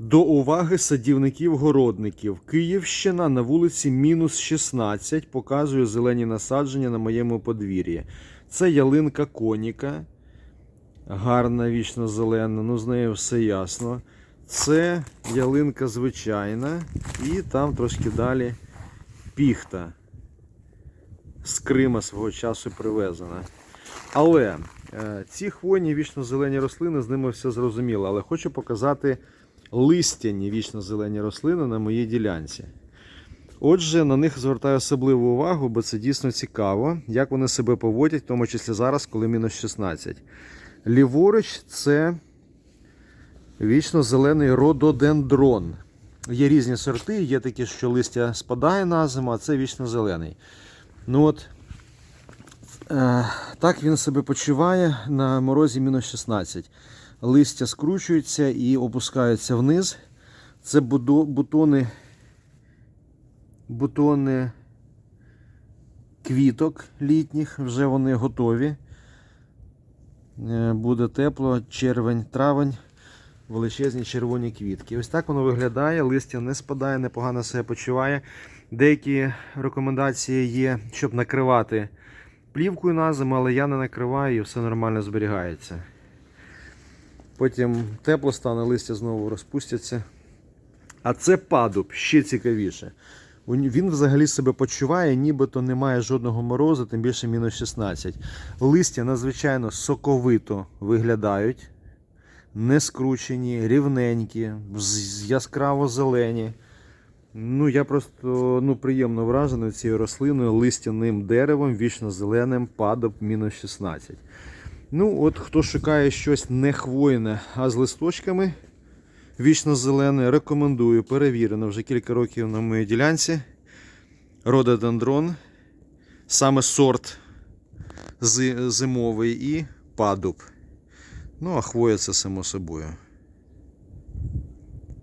До уваги садівників-городників. Київщина на вулиці мінус 16 показує зелені насадження на моєму подвір'ї. Це ялинка коніка. Гарна, вічно зелена, ну з нею все ясно. Це ялинка звичайна. І там трошки далі піхта. З Крима свого часу привезена. Але е, ці хвойні вічно-зелені рослини, з ними все зрозуміло. Але хочу показати листяні вічно-зелені рослини на моїй ділянці. Отже, на них звертаю особливу увагу, бо це дійсно цікаво, як вони себе поводять, в тому числі зараз, коли мінус 16. Ліворуч це вічно-зелений рододендрон. Є різні сорти, є такі, що листя спадає на зиму, а це вічно-зелений. Ну от, е, так він себе почуває на морозі мінус 16. Листя скручуються і опускаються вниз. Це бутони, бутони квіток літніх, вже вони готові. Е, Буде тепло, червень, травень, величезні червоні квітки. Ось так воно виглядає, листя не спадає, непогано себе почуває. Деякі рекомендації є, щоб накривати плівкою на зиму, але я не накриваю і все нормально зберігається. Потім тепло стане, листя знову розпустяться. А це падуб, ще цікавіше. Він взагалі себе почуває, нібито немає жодного морозу, тим більше мінус 16. Листя надзвичайно соковито виглядають, не скручені, рівненькі, яскраво зелені. Ну, я просто ну, приємно вражений цією рослиною, листяним деревом, вічно зеленим, падуб мінус 16. Ну, от хто шукає щось не хвойне, а з листочками вічно зелене, рекомендую. Перевірено вже кілька років на моїй ділянці. Рододендрон, саме сорт зимовий і падуб. Ну, а хвоя це само собою.